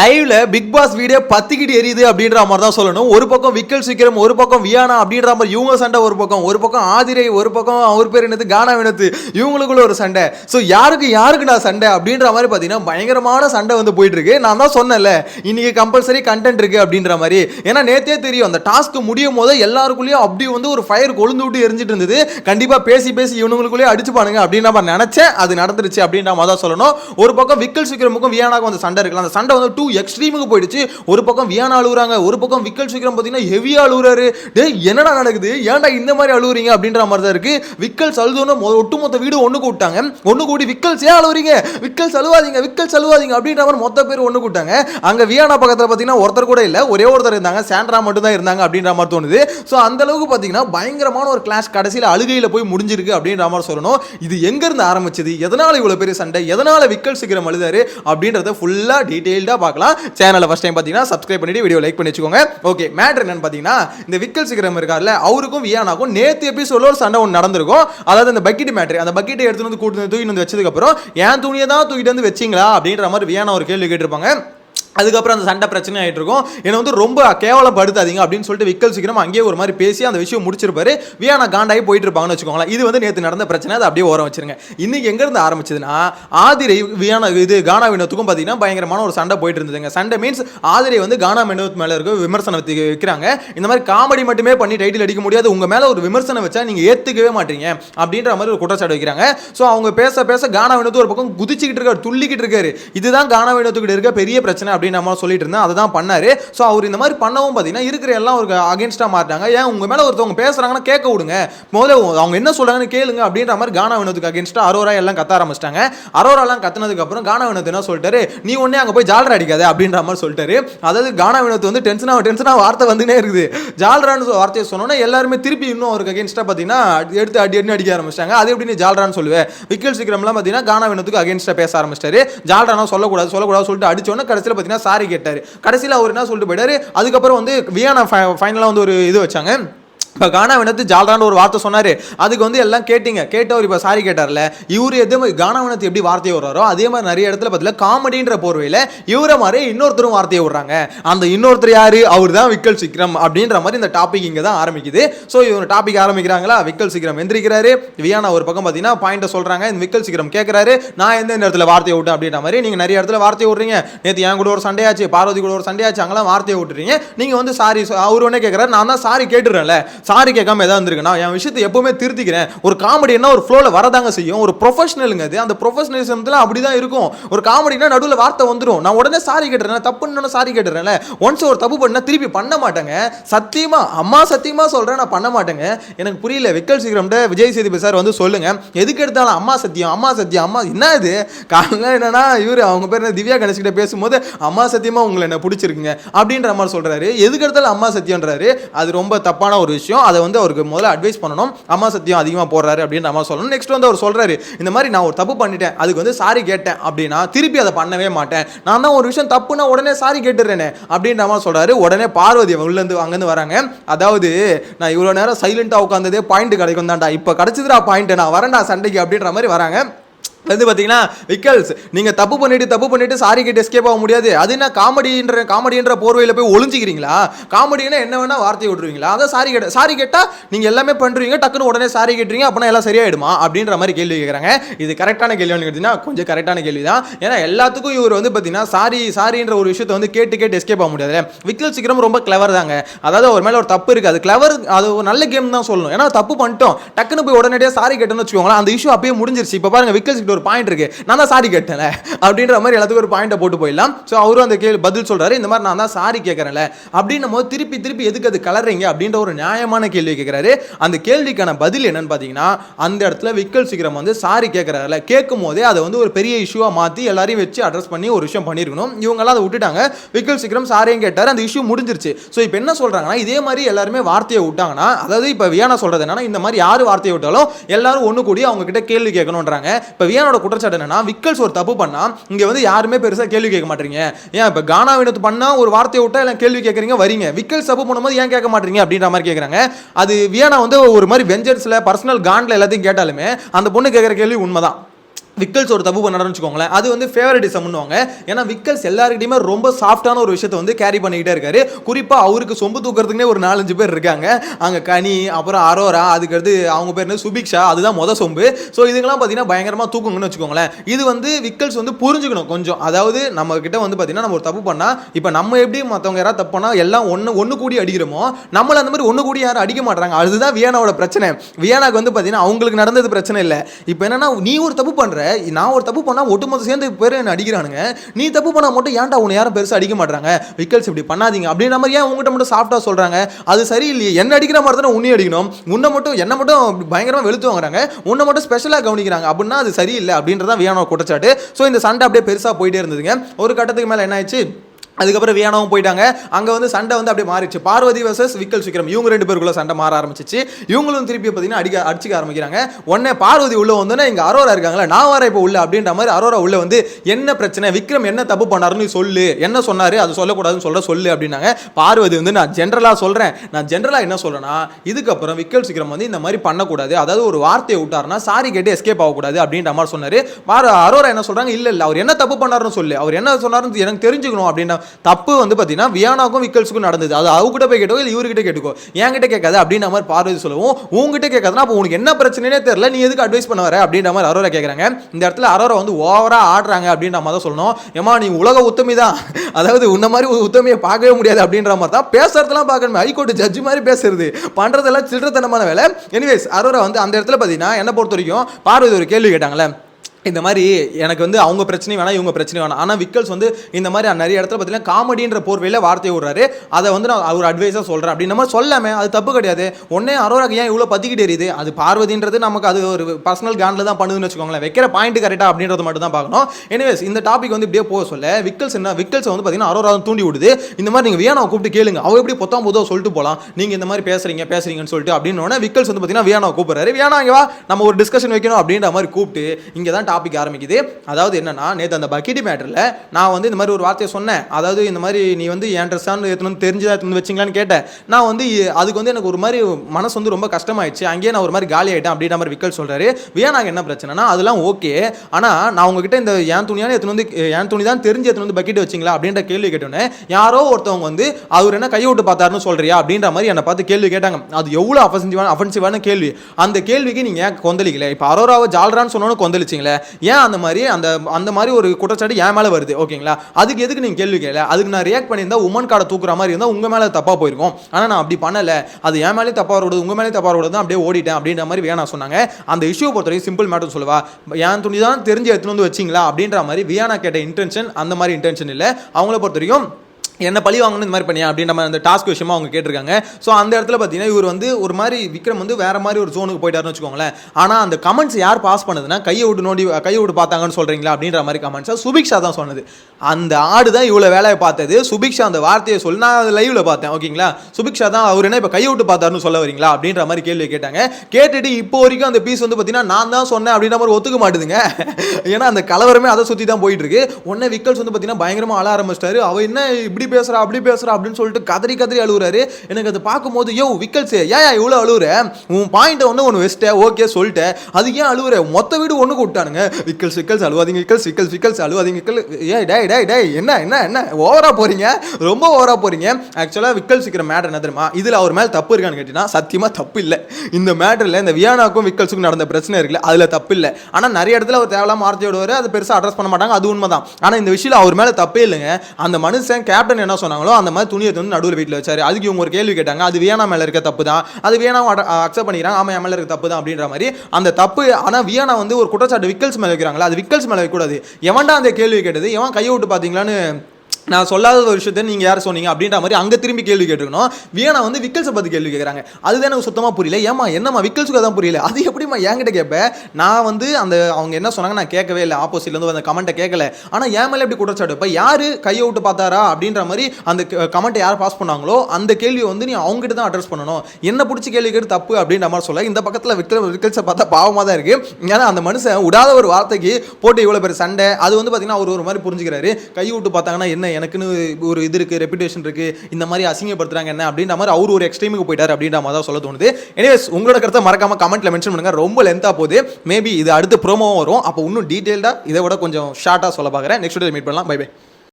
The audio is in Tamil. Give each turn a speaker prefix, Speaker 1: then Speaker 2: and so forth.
Speaker 1: லைவ்ல பிக் பாஸ் வீடியோ பத்திக்கிட்டு எரியுது அப்படின்ற மாதிரி தான் சொல்லணும். ஒரு பக்கம் விக்கல் சீக்கிரம் ஒரு பக்கம் வியானா அப்படின்ற மாதிரி இவங்க சண்டை ஒரு பக்கம் ஒரு பக்கம் ஆதிரை ஒரு பக்கம் அவர் பேர் என்னது? கானா வினத்து இவங்களுக்குள்ள ஒரு சண்டை. ஸோ யாருக்கு யாருக்கு நான் சண்டை அப்படின்ற மாதிரி பார்த்தீங்கன்னா பயங்கரமான சண்டை வந்து போயிட்டு இருக்கு நான் தான் சொன்னேன்ல இன்னைக்கு கம்பல்சரி கண்டென்ட் இருக்கு அப்படின்ற மாதிரி. ஏன்னா நேத்தே தெரியும் அந்த டாஸ்க் முடியும் போது எல்லாருக்குள்ளேயும் அப்படி வந்து ஒரு ஃபயர் கொழுந்து விட்டு எரிஞ்சிட்டு இருந்தது. கண்டிப்பா பேசி பேசி இவனுங்களுக்குள்ளேயே அடிச்சுப்பானுங்க அப்படின்ற மாதிரி நினைச்சேன். அது நடந்துருச்சு அப்படின்ற மாதிரி தான் சொல்லணும். ஒரு பக்கம் விக்கல் சீக்கிரமுக்கும் வியானாக்கும் அந்த சண்டை இருக்கலாம். அந்த சண்டை வந்து டூ எக்ஸ்ட்ரீமுக்கு போயிடுச்சு. ஒரு பக்கம் வியானா அழுகுறாங்க ஒரு பக்கம் விக்கல் சீக்கிரம் பார்த்தீங்கன்னா ஹெவியாக அழுகுறாரு டே என்னடா நடக்குது? ஏன்டா இந்த மாதிரி அழுகுறீங்க அப்படின்ற மாதிரி தான் இருக்கு விக்கல்ஸ் அழுதுன்னு ஒட்டுமொத்த வீடு ஒன்று கூட்டாங்க ஒன்று கூடி விக்கல்ஸ் ஏன் அழுகுறீங்க விக்கல்ஸ் அழுவாதீங்க விக்கல்ஸ் அழுவாதீங்க அப்படின்ற மாதிரி மொத்த பேர் ஒன்று கூட்டாங்க அங்கே வியானா பக்கத்தில் பார்த்தீங்கன்னா ஒருத்தர் கூட இல்லை ஒரே ஒருத்தர் இருந்தாங்க. சாண்ட்ரா மட்டும் தான் இருந்தாங்க அப்படின்ற மாதிரி தோணுது. ஸோ அந்த அளவுக்கு பார்த்தீங்கன்னா பயங்கரமான ஒரு கிளாஸ் கடைசியில் அழுகையில் போய் முடிஞ்சிருக்கு அப்படின்ற மாதிரி சொல்லணும். இது எங்கேருந்து ஆரம்பிச்சது? எதனால் இவ்வளோ பெரிய சண்டை? எதனால் விக்கல் சீக்கிரம் அழுதாரு? அப்படின்றத ஃபுல்லாக டீட்டெயில்டாக பார்க்கலாம். சேனலை ஃபஸ்ட் டைம் பார்த்தீங்கன்னா சப்ஸ்கிரைப் பண்ணிட்டு வீடியோ லைக் பண்ணி வச்சுக்கோங்க. ஓகே மேட்ரு என்னன்னு பார்த்தீங்கன்னா இந்த விக்கல் சிகரம் இருக்கார்ல அவருக்கும் வியானாக்கும் நேற்று சொல்ல ஒரு சண்டை ஒன்று நடந்திருக்கும் அதாவது அந்த பக்கெட் மேட்ரு அந்த பக்கெட்டை எடுத்துட்டு வந்து கூட்டு வந்து தூக்கி வந்து வச்சதுக்கப்புறம் என் துணியை தான் தூக்கிட்டு வந்து வச்சிங்களா? அப்படின்ற மாதிரி வியானா ஒரு கேள்வி கேட்டிருப்பாங்க. அதுக்கப்புறம் அந்த சண்டை பிரச்சனை ஆகிட்டு இருக்கும் என்னை வந்து ரொம்ப கேவலப்படுத்தாதீங்க அப்படின்னு சொல்லிட்டு விக்கல் சீக்கிரம் அங்கேயே ஒரு மாதிரி பேசி அந்த விஷயம் முடிச்சிருப்பாரு. வியானா காண்டாகி போயிட்டு இருப்பாங்கன்னு வச்சுக்கோங்களேன். இது வந்து நேற்று நடந்த பிரச்சனை. அதை அப்படியே ஓரம் வச்சிருங்க. இன்னைக்கு எங்கேருந்து ஆரம்பிச்சதுன்னா ஆதிரை வியானா இது கானா வினோத்துக்கும் பார்த்தீங்கன்னா பயங்கரமான ஒரு சண்டை போயிட்டு இருந்ததுங்க. சண்டை மீன்ஸ் ஆதிரை வந்து கானா வினோத் மேலே இருக்க விமர்சனம் வைக்கிறாங்க. இந்த மாதிரி காமெடி மட்டுமே பண்ணி டைட்டில் அடிக்க முடியாது. உங்கள் மேலே ஒரு விமர்சனம் வச்சா நீங்கள் ஏற்றுக்கவே மாட்டீங்க. அப்படின்ற மாதிரி ஒரு குற்றச்சாட்டு வைக்கிறாங்க. ஸோ அவங்க பேச பேச கானா வினோத் ஒரு பக்கம் குதிச்சுக்கிட்டு இருக்காரு துள்ளிக்கிட்டு இருக்காரு. இதுதான் கானா வினோத்துக்கிட்ட இருக்க பெரிய பிரச்சனை அப்படின்னு நம்ம சொல்லிட்டு இருந்தேன். அதை தான் பண்ணாரு. ஸோ அவர் இந்த மாதிரி பண்ணவும் பார்த்தீங்கன்னா இருக்கிற எல்லாம் ஒரு அகேன்ஸ்டாக மாட்டாங்க ஏன் உங்க மேலே ஒருத்தவங்க பேசுகிறாங்கன்னா கேட்க விடுங்க. முதல்ல அவங்க என்ன சொல்கிறாங்கன்னு கேளுங்க அப்படின்ற மாதிரி கானா வினோத்துக்கு அகேன்ஸ்டாக அரோரா எல்லாம் கத்த ஆரம்பிச்சிட்டாங்க. அரோராலாம் கத்துனதுக்கப்புறம் கானா வினோத் என்ன சொல்லிட்டாரு? நீ ஒன்னே அங்கே போய் ஜாலரா அடிக்காத அப்படின்ற மாதிரி சொல்லிட்டாரு. அதாவது கானா வினோத் வந்து டென்ஷனாக டென்ஷனாக வார்த்தை வந்துனே இருக்குது. ஜாலரான்னு வார்த்தையை சொன்னோன்னா எல்லாருமே திருப்பி இன்னும் அவருக்கு அகேன்ஸ்டாக பார்த்தீங்கன்னா எடுத்து அடி அடி அடிக்க ஆரம்பிச்சிட்டாங்க. அது எப்படி நீ ஜாலரான்னு சொல்லுவேன் விக்கல் சீக்கிரம்லாம் பார்த்தீங்கன்னா கானா வினோத்துக்கு அகேன்ஸ்டாக பேச ஆரம்பிச்சிட்டாரு. ஜாலரானா சொல்லக்கூடாது சொல்லக்கூடாது சொல்லிட்டு அடிச்சோன்னா கடைசியில் பார்த்தீங்கன்னா சாரி கேட்டார். கடைசியில் அவர் என்ன சொல்லிட்டு போயிட்டார்? அதுக்கப்புறம் வந்து வியானா ஃபைனலாக வந்து ஒரு இது வச்சாங்க. இப்போ கானா வினத்து ஜால்ரான்னு ஒரு வார்த்தை சொன்னார். அதுக்கு வந்து எல்லாம் கேட்டிங்க. கேட்டவர் இப்போ சாரி கேட்டார்ல. இவர் எதே மாதிரி கானா வினத்து எப்படி வார்த்தையை விடுறாரோ அதே மாதிரி நிறைய இடத்துல பார்த்தீங்கன்னா காமெடின்ற போர்வையில் இவரை மாதிரி இன்னொருத்தரும் வார்த்தையை விடுறாங்க. அந்த இன்னொருத்தர் யார்? அவர் தான் விக்கல் சிக்ரம் அப்படின்ற மாதிரி இந்த டாபிக் இங்கே தான் ஆரம்பிக்குது. ஸோ இவங்க டாபிக் ஆரம்பிக்கிறாங்களா? விக்கல் சிக்ரம் எந்திரிக்கிறாரு. வியானா ஒரு பக்கம் பார்த்தீங்கன்னா பாயிண்ட்டை சொல்கிறாங்க இந்த விக்கல் சிக்ரம் கேட்குறாரு நான் எந்த நேரத்தில் வார்த்தையை விட்டேன் அப்படின்ற மாதிரி நீங்கள் நிறைய இடத்துல வார்த்தையை விட்றீங்க. நேற்று என் கூட ஒரு சண்டையாச்சு பார்வதி கூட ஒரு சண்டையாச்சு அங்கெல்லாம் வார்த்தையை விட்டுறீங்க. நீங்கள் வந்து சாரி அவர் உடனே கேட்குறாரு நான் தான் சாரி கேட்டுறேன்ல. சாரி கேட்காம எதாவது இருந்திருக்குன்னா என் விஷயத்தை எப்பவுமே திருத்திக்கிறேன். ஒரு காமெடினா ஒரு ஃப்ளோவில் வரதாங்க செய்யும். ஒரு ப்ரொஃபஷனலுங்க அது அந்த ப்ரொஃபஷனலிசம்ல அப்படி தான் இருக்கும். ஒரு காமெடினா நடுவில் வார்த்தை வந்துடும் நான் உடனே சாரி கேட்டுறேன் தப்புன்னு சாரி கேட்டுறேன்ல ஒன்ஸ் ஒரு தப்பு பண்ணால் திருப்பி பண்ண மாட்டேங்க. சத்தியமா அம்மா சத்தியமா சொல்கிறேன் நான் பண்ண மாட்டேங்க. எனக்கு புரியல விக்கல் சீக்கிரம்ட்ட விஜய் சேதுபதி சார் வந்து சொல்லுங்க. எதுக்கு எடுத்தாலும் அம்மா சத்தியம் அம்மா சத்தியம் அம்மா என்ன இது? காரணம் என்னன்னா இவர் அவங்க பேர் என்ன, திவ்யா கணேஷ்கிட்ட பேசும்போது அம்மா சத்தியமா உங்களை என்ன பிடிச்சிருக்குங்க அப்படின்ற மாதிரி சொல்றாரு. எதுக்கு எடுத்தாலும் அம்மா சத்தியம்ன்றாரு. அது ரொம்ப தப்பான ஒரு விஷயம். அதை வந்து அவருக்கு முதல்ல அட்வைஸ் பண்ணணும். அம்மா சத்தியம் அதிகமாக போடுறாரு அப்படின்னு அம்மா சொல்லணும். நெக்ஸ்ட் வந்து அவர் சொல்கிறாரு இந்த மாதிரி நான் ஒரு தப்பு பண்ணிட்டேன். அதுக்கு வந்து சாரி கேட்டேன் அப்படின்னா திருப்பி அதை பண்ணவே மாட்டேன். நான் தான் ஒரு விஷயம் தப்புனா உடனே சாரி கேட்டுறேனே அப்படின்ற மாதிரி சொல்கிறாரு உடனே பார்வதி உள்ளேருந்து அங்கேருந்து வராங்க. அதாவது நான் இவ்வளோ நேரம் சைலண்டாக உட்காந்ததே பாயிண்ட் கிடைக்கும் தான்டா இப்போ கிடச்சிதுடா பாயிண்ட் நான் வரேன்டா சண்டைக்கு அப்படின்ற மாதிரி வராங்க. வந்து பார்த்தீங்கன்னா விக்கல்ஸ் நீங்கள் தப்பு பண்ணிட்டு தப்பு பண்ணிட்டு சாரி கிட்ட எஸ்கேப் ஆக முடியாது. அது என்ன காமெடின்ற காமெடின்ற போர்வையில் போய் ஒளிஞ்சிக்கிறீங்களா? காமெடினா என்ன வேணால் வார்த்தை விட்ருவீங்களா அதான் சாரி கேட்ட சாரி கேட்டால் நீங்கள் எல்லாமே பண்ணுறீங்க டக்குன்னு உடனே சாரி கேட்டுறீங்க அப்படின்னா எல்லாம் சரியாயிடுமா? அப்படின்ற மாதிரி கேள்வி கேட்குறாங்க இது கரெக்டான கேள்வின்னு கேட்டிங்கன்னா கொஞ்சம் கரெக்டான கேள்வி தான் ஏன்னா எல்லாத்துக்கும் இவர் வந்து பார்த்தீங்கன்னா சாரி சாரின்ற ஒரு விஷயத்தை வந்து கேட்டு கேட்டு எஸ்கேப் ஆக முடியாது விக்கல் சீக்கிரம் ரொம்ப கிளவர் தாங்க. அதாவது அவர் மேலே ஒரு தப்பு இருக்குது அது கிளவர் அது ஒரு நல்ல கேம் தான் சொல்லணும். ஏன்னா தப்பு பண்ணிட்டோம். டக்குன்னு போய் உடனடியாக சாரி கேட்டோன்னு வச்சுக்கோங்களேன் அந்த இஷ்யூ அப்படியே முடிஞ்சிருச்சு. இப்போ பாருங்க விக்கல் சீக்கிரம் ஒரு பாயிண்ட் இருக்கு. நான் தான் சாரி கேட்டேன்ல. அப்படின்ற மாதிரி எல்லாத்துக்கும் ஒரு பாயிண்ட்டை போட்டு போயிடலாம். ஸோ அவரும் அந்த கேள்வி பதில் சொல்றாரு. இந்த மாதிரி நான் தான் சாரி கேட்கறேன்ல அப்படின்னும் போது திருப்பி திருப்பி எதுக்கு அது கலர்றீங்க? அப்படின்ற ஒரு நியாயமான கேள்வி கேட்குறாரு அந்த கேள்விக்கான பதில் என்னன்னு பார்த்தீங்கன்னா அந்த இடத்துல விக்கல் சீக்கிரம் வந்து சாரி கேட்குறாருல கேட்கும் போதே அதை வந்து ஒரு பெரிய இஷ்யூவாக மாற்றி எல்லாரையும் வச்சு அட்ரஸ் பண்ணி ஒரு விஷயம் பண்ணியிருக்கணும் இவங்கெல்லாம் அதை விட்டுட்டாங்க. விக்கல் சீக்கிரம் சாரியும் கேட்டார். அந்த இஷ்யூ முடிஞ்சிருச்சு. ஸோ இப்போ என்ன சொல்றாங்கன்னா இதே மாதிரி எல்லாருமே வார்த்தையை விட்டாங்கன்னா அதாவது இப்போ வியானா சொல்றது என்னன்னா இந்த மாதிரி யார் வார்த்தையை விட்டாலும் எல்லாரும் ஒன்று கூடி அவங்க கிட்ட கேள்வி கேட்கணுன்றாங்க இப்போ வியானோட குற்றச்சாட்டு என்னன்னா விக்கல்ஸ் ஒரு தப்பு பண்ணா இங்க வந்து யாருமே பெருசா கேள்வி கேட்க மாட்டீங்க. ஏன் இப்போ கானா வினத்து பண்ணா ஒரு வார்த்தையை விட்டா எல்லாம் கேள்வி கேட்குறீங்க வரீங்க. விக்கல்ஸ் தப்பு பண்ணும்போது ஏன் கேட்க மாட்டீங்க அப்படின்ற மாதிரி கேட்குறாங்க. அது வியனா வந்து ஒரு மாதிரி வெஞ்சர்ஸ்ல பர்சனல் காண்ட்ல எல்லாத்தையும் கேட்டாலுமே அந்த பொண்ணு கேட்குற கேள்வி உண்மைதான். விக்கல்ஸ் ஒரு தப்பு பண்ணாருன்னு வச்சுக்கோங்களேன். அது வந்து ஃபேவரட்டிசம் பண்ணுவாங்க ஏன்னா விக்கல்ஸ் எல்லாருக்கிட்டையுமே ரொம்ப சாஃப்டான ஒரு விஷயத்தை வந்து கேரி பண்ணிக்கிட்டே இருக்காரு. குறிப்பாக அவருக்கு சொம்பு தூக்கிறதுக்குனே ஒரு நாலஞ்சு பேர் இருக்காங்க. அங்கே கனி அப்புறம் அரோரா அதுக்கடுத்து அவங்க பேர் என்ன? சுபிக்ஷா அதுதான் மொத சொம்பு. ஸோ இதுங்கெல்லாம் பார்த்தீங்கன்னா பயங்கரமாக தூக்குங்கன்னு வச்சுக்கோங்களேன். இது வந்து விக்கல்ஸ் வந்து புரிஞ்சுக்கணும் கொஞ்சம். அதாவது நம்ம கிட்ட வந்து பார்த்தீங்கன்னா நம்ம ஒரு தப்பு பண்ணால் இப்போ நம்ம எப்படி மற்றவங்க யாராவது தப்பு எல்லாம் ஒன்று ஒன்று கூடி அடிக்கிறோமோ நம்மளை அந்த மாதிரி ஒன்று கூடி யாரும் அடிக்க மாட்டாங்க அதுதான் வியானாவோட பிரச்சனை. வியானாக்கு வந்து பார்த்தீங்கன்னா அவங்களுக்கு நடந்தது பிரச்சனை இல்லை. இப்போ என்னன்னா நீ ஒரு தப்பு பண்ணுற நான் ஒரு தப்பு பண்ணால் ஒட்டுமொத்த சேர்ந்து பேர் என்ன அடிக்கிறானுங்க. நீ தப்பு பண்ணால் மட்டும் ஏன்டா உன்னை யாரும் பெருசாக அடிக்க மாட்டாங்க விக்கல்ஸ் இப்படி பண்ணாதீங்க. அப்படின்ற மாதிரி ஏன் உங்ககிட்ட மட்டும் சாஃப்டாக சொல்கிறாங்க அது சரி இல்லையே என்ன அடிக்கிற மாதிரி தானே உன்னையும் அடிக்கணும். உன்னை மட்டும் என்ன மட்டும் பயங்கரமாக வெளுத்து வாங்குறாங்க. உன்னை மட்டும் ஸ்பெஷலாக கவனிக்கிறாங்க. அப்படின்னா அது சரியில்லை. அப்படின்றதான் வியானோ குற்றச்சாட்டு. ஸோ இந்த சண்டை அப்படியே பெருசாக போயிட்டே இருந்ததுங்க. ஒரு கட்டத்துக்கு மேலே என்ன ஆயிடுச்சு? அதுக்கப்புறம் வியானாவும் போயிட்டாங்க. அங்கே வந்து சண்டை வந்து அப்படியே மாறிடுச்சு. பார்வதி வர்சஸ் விக்கல் விக்ரம் இவங்க ரெண்டு பேருக்குள்ள சண்டை மாற ஆரம்பிச்சிச்சு. இவங்களும் திருப்பி பார்த்தீங்கன்னா அடிக்க அடிச்சுக்க ஆரம்பிக்கிறாங்க. உடனே பார்வதி உள்ள வந்தோன்னா இங்கே அரோரா இருக்காங்களா நான் வரேன் இப்போ உள்ள அப்படின்ற மாதிரி அரோரா உள்ள வந்து என்ன பிரச்சனை? விக்ரம் என்ன தப்பு பண்ணாருன்னு சொல்லு. என்ன சொன்னார்? அது சொல்லக்கூடாதுன்னு சொல்ற சொல்லு அப்படின்னாங்க. பார்வதி வந்து நான் ஜென்ரலாக சொல்கிறேன் நான் ஜென்ரலாக என்ன சொல்கிறேன்னா இதுக்கப்புறம் விக்கல் விக்ரம் வந்து இந்த மாதிரி பண்ணக்கூடாது. அதாவது ஒரு வார்த்தையை விட்டாருன்னா சாரி கேட்டு எஸ்கேப் ஆகக்கூடாது அப்படின்ற மாதிரி சொன்னார். அரோரா என்ன சொல்கிறாங்க இல்லை இல்லை. அவர் என்ன தப்பு பண்ணாருன்னு சொல்லு. அவர் என்ன சொன்னார்னு எனக்கு தெரிஞ்சுக்கணும் அப்படின்னா தப்பு வந்து பார்த்தீங்கன்னா வியானாக்கும் விக்கல்ஸுக்கும் நடந்தது. அது அவங்ககிட்ட போய் கேட்டோ இல்லை இவர்கிட்ட கேட்டுக்கோ? என்கிட்ட கேட்காது அப்படின்ற மாதிரி பார்வதி சொல்லவும். உங்ககிட்ட கேட்காதுன்னா அப்போ உனக்கு என்ன பிரச்சனைனே தெரியல. நீ எதுக்கு அட்வைஸ் பண்ண வர? அப்படின்ற மாதிரி அரோரா கேட்குறாங்க இந்த இடத்துல அரோரா வந்து ஓவராக ஆடுறாங்க அப்படின்ற மாதிரி தான் சொல்லணும். ஏமா நீ உலக உத்தமி தான். அதாவது உன்ன மாதிரி ஒரு பார்க்கவே முடியாது அப்படின்ற மாதிரி தான் பேசுறதெல்லாம் பார்க்கணுமே. ஹைகோர்ட் ஜட்ஜி மாதிரி பேசுறது. பண்ணுறதெல்லாம் சில்லறத்தனமான வேலை. எனிவேஸ் அரோரா வந்து அந்த இடத்துல பார்த்தீங்கன்னா என்னை பொறுத்த வரைக்கும் பார்வதி ஒரு கேள்வி கேட்டாங்களே இந்த மாதிரி எனக்கு வந்து அவங்க பிரச்சனை வேணாம் இவங்க பிரச்சனை வேணாம். ஆனால் விக்கல்ஸ் வந்து இந்த மாதிரி நிறைய இடத்துல பார்த்தீங்கன்னா காமெடின்ற போர்வையில் வார்த்தையை விடுறாரு. அதை வந்து நான் அவர் அட்வைஸாக சொல்கிறேன் அப்படின்ற மாதிரி சொல்லாமே அது தப்பு கிடையாது. ஒன்னே அரோராக்கு ஏன் இவ்வளோ பற்றிக்கிட்டு எரியுது? அது பார்வதின்றது நமக்கு அது ஒரு பர்சனல் காண்டில் தான் பண்ணுதுன்னு வச்சுக்கோங்களேன். வைக்கிற பாயிண்ட் கரெக்டாக அப்படின்றது மட்டும் தான் பார்க்கணும். எனிவேஸ் இந்த டாபிக் வந்து இப்படியே போக சொல்ல விக்கல்ஸ் என்ன விக்கல்ஸ் வந்து பார்த்தீங்கன்னா அரோரா தூண்டி விடுது. இந்த மாதிரி நீங்கள் வியானாவை கூப்பிட்டு கேளுங்க. அவர் எப்படி பொத்தாம் போதோ சொல்லிட்டு போகலாம் நீங்கள் இந்த மாதிரி பேசுறீங்க பேசுறீங்கன்னு சொல்லிட்டு அப்படின்னு விக்கல்ஸ் வந்து பார்த்தீங்கன்னா வியானாவை கூப்பிடுறாரு. வியானா இங்கே வா நம்ம ஒரு டிஸ்கஷன் வைக்கணும் அப்படின்ற மாதிரி கூப்பிட்டு இங்கே தான் டாபிக் ஆரம்பிக்குது. அதாவது என்னன்னா நேற்று அந்த பக்கெட்டி மேட்டரில் நான் வந்து இந்த மாதிரி ஒரு வார்த்தையை சொன்னேன். அதாவது இந்த மாதிரி நீ வந்து என் ட்ரெஸ்ஸானு எடுத்துன்னு தெரிஞ்சதா எடுத்துன்னு வச்சிங்களான்னு கேட்டேன். நான் வந்து அதுக்கு வந்து எனக்கு ஒரு மாதிரி மனசு வந்து ரொம்ப கஷ்டமாயிடுச்சு. அங்கேயே நான் ஒரு மாதிரி காலி ஆயிட்டேன் அப்படின்ற மாதிரி விக்கல் சொல்றாரு. வியானாக்கு என்ன பிரச்சனைனா அதெல்லாம் ஓகே ஆனால் நான் உங்ககிட்ட இந்த என் துணியான எடுத்துன்னு வந்து என் துணி தான் தெரிஞ்சு எடுத்துன்னு வந்து பக்கெட் வச்சிங்களா அப்படின்ற கேள்வி கேட்டோன்னே யாரோ ஒருத்தவங்க வந்து அவர் என்ன கையை விட்டு பார்த்தாருன்னு சொல்கிறியா அப்படின்ற மாதிரி என்னை பார்த்து கேள்வி கேட்டாங்க. அது எவ்வளோ அஃபென்சிவான அஃபென்சிவான கேள்வி. அந்த கேள்விக்கு நீங்கள் ஏன் கொந்தளிக்கல? இப்போ அரோராவை ஜால்ரான்னு சொன்னோன்னு கொந்தளிச்சிங்களே. ஏன் அந்த மாதிரி அந்த அந்த மாதிரி ஒரு குற்றச்சாட்டு என் மேலே வருது ஓகேங்களா? அதுக்கு எதுக்கு நீங்கள் கேள்வி கேட்கல? அதுக்கு நான் ரியாக்ட் பண்ணியிருந்தா உமன் கார்டை தூக்குற மாதிரி இருந்தால் உங்கள் மேலே தப்பாக போயிருக்கும். ஆனால் நான் அப்படி பண்ணலை. அது என் மேலே தப்பாக வரக்கூடாது உங்கள் மேலே தப்பாக வரக்கூடாது தான் அப்படியே ஓடிட்டேன் அப்படின்ற மாதிரி வேணா சொன்னாங்க. அந்த இஷ்யூ பொறுத்தவரைக்கும் சிம்பிள் மேட்டர் சொல்லுவா. என் துணி தான் தெரிஞ்சு எடுத்துன்னு வந்து வச்சிங்களா அப்படின்ற மாதிரி வியானா கேட்ட இன்டென்ஷன் அந்த மாதிரி இன்டென்ஷன் இல்லை. அவங்கள பொறுத்த வரைக்கும் என்ன பழி வாங்கணும் இந்த மாதிரி பண்ணியா அப்படின்ற மாதிரி அந்த டாஸ்க் விஷயமா அவங்க கேட்டிருக்காங்க. ஸோ அந்த இடத்துல பார்த்தீங்கன்னா இவர் வந்து ஒரு மாதிரி விக்ரம் வந்து வேற மாதிரி ஒரு ஜோனுக்கு போயிட்டாருன்னு வச்சுக்கோங்களேன். ஆனால் அந்த கமெண்ட்ஸ் யார் பாஸ் பண்ணதுன்னா கையை விட்டு நோண்டி கையை விட்டு பார்த்தாங்கன்னு சொல்கிறீங்களா அப்படின்ற மாதிரி கமெண்ட்ஸை சுபிக்ஷா தான் சொன்னது. அந்த ஆடு தான் இவ்வளோ வேலையை பார்த்தது. சுபிக்ஷா அந்த வார்த்தையை சொல்லி நான் அதை பார்த்தேன் ஓகேங்களா? சுபிக்ஷா தான் அவர் என்ன இப்போ கையை விட்டு பார்த்தாருன்னு சொல்ல வரீங்களா அப்படின்ற மாதிரி கேள்வி கேட்டாங்க. கேட்டுட்டு இப்போ வரைக்கும் அந்த பீஸ் வந்து பார்த்தீங்கன்னா நான் தான் சொன்னேன் அப்படின்ற மாதிரி ஒத்துக்க மாட்டுதுங்க. ஏன்னா அந்த கலவரமே அதை சுற்றி தான் போயிட்டு இருக்கு. உடனே விக்கல்ஸ் வந்து பார்த்தீங்கன்னா பயங்கரமாக ஆள ஆரம்பிச்சிட்டாரு. அவர் என்ன இப்படி பேசுறா அப்படி பேசுறா அப்படின்னு சொல்லிட்டு கதறி கதறி அழுகுறாரு எனக்கு அது பார்க்கும்போது யோ விக்கல்ஸ் ஏன் இவ்வளோ அழுகுற உன் பாயிண்ட்டை ஒன்று ஒன்று வச்சிட்ட ஓகே சொல்லிட்டேன் அது ஏன் அழுகுற மொத்த வீடு ஒன்று கூப்பிட்டானுங்க. விக்கல்ஸ் விக்கல்ஸ் அழுவாதீங்க விக்கல்ஸ் விக்கல்ஸ் விக்கல்ஸ் அழுவாதீங்க விக்கல். ஏ டே டே டே என்ன என்ன என்ன? ஓவரா போறீங்க? ரொம்ப ஓவரா போறீங்க. ஆக்சுவலாக விக்கல்ஸ் சிக்கிற மேட்ரு என்ன தெரியுமா? இதில் அவர் மேலே தப்பு இருக்கான்னு கேட்டிங்கன்னா சத்தியமாக தப்பு இல்லை. இந்த மேட்டரில் இந்த வியானாக்கும் விக்கல்ஸுக்கும் நடந்த பிரச்சனை இருக்குல்ல அதில் தப்பு இல்லை. ஆனால் நிறைய இடத்துல அவர் தேவையில்லாமல் வார்த்தை விடுவார் அது பெருசாக அட்ரஸ் பண்ண மாட்டாங்க. அது உண்மைதான். ஆனால் இந்த விஷயம் அவர் மேலே தப்பே இல்லைங்க. அந்த மனுஷன் கேப்டன் என்ன சொன்னாங்களோ அந்த மாதிரி துணியை வந்து நடுவில் வீட்டில் வச்சாரு. அதுக்கு இவங்க ஒரு கேள்வி கேட்டாங்க அது வியனா மேலே இருக்க தப்பு தான் அது வியனா அக்செப்ட் பண்ணிக்கிறாங்க ஆமாம் என் மேலே இருக்க தப்பு தான் அப்படின்ற மாதிரி. அந்த தப்பு ஆனால் வியனா வந்து ஒரு குற்றச்சாட்டு விக்கல்ஸ் மேலே வைக்கிறாங்களா அது விக்கல்ஸ் மேலே வைக்கக்கூடாது. எவன்டா அந்த கேள்வி கேட்டது? எவன் கையை விட்டு பார்த்தீங்களான்னு நான் சொல்லாத ஒரு விஷயத்த நீங்கள் யார் சொன்னீங்க அப்படின்ற மாதிரி அங்கே திரும்பி கேள்வி கேட்டுக்கணும் வீணா வந்து விக்கல்ஸை பற்றி கேள்வி கேட்குறாங்க அதுதான் எனக்கு சுத்தமாக புரியல? ஏமா என்னம்மா விக்கல்ஸுக்கு தான் புரியல? அது எப்படிம்மா என்கிட்ட கேட்பேன் நான் வந்து அந்த அவங்க என்ன சொன்னாங்க நான் கேட்கவே இல்லை. ஆப்போசிட்லேருந்து அந்த கமெண்ட்டை கேட்கல. ஆனால் ஏன் மேலே எப்படி குற்றச்சாட்டு? இப்போ யார் கையை விட்டு பார்த்தாரா அப்படின்ற மாதிரி அந்த கமெண்ட்டை யார் பாஸ் பண்ணாங்களோ அந்த கேள்வியை வந்து நீ அவங்ககிட்ட தான் அட்ரஸ் பண்ணணும். என்ன பிடிச்சி கேள்வி கேட்டு தப்பு அப்படின்ற மாதிரி சொல்ல இந்த பக்கத்தில் விக்கல் விக்கல்ஸை பார்த்தா பாவமாக தான் இருக்குது ஏன்னா அந்த மனுஷன் விடாத ஒரு வார்த்தைக்கு போட்டு இவ்வளோ பேர் சண்டை. அது வந்து பார்த்தீங்கன்னா அவர் ஒரு மாதிரி புரிஞ்சுக்கிறாரு. கை விட்டு பார்த்தாங்கன்னா என்ன எனக்குன்னு ஒரு இது இருக்குது ரெப்புடேஷன் இருக்குது இந்த மாதிரி அசிங்கப்படுத்துறாங்க என்ன அப்படின்ற மாதிரி அவர் ஒரு எக்ஸ்ட்ரீமுக்கு போயிட்டார் அப்படின்ற மாதிரி தான் சொல்ல தோணுது. எனிவேஸ் உங்களோட கருத்தை மறக்காம கமெண்ட்ல மென்ஷன் பண்ணுங்க. ரொம்ப லென்த்தாக போகுது. மேபி இது அடுத்து ப்ரோமோவும் வரும். அப்போ இன்னும் டீட்டெயில்டாக இதை விட கொஞ்சம் ஷார்ட்டாக சொல்ல பார்க்குறேன். நெக்ஸ்ட் டே மீட் பண்ணலாம். Bye bye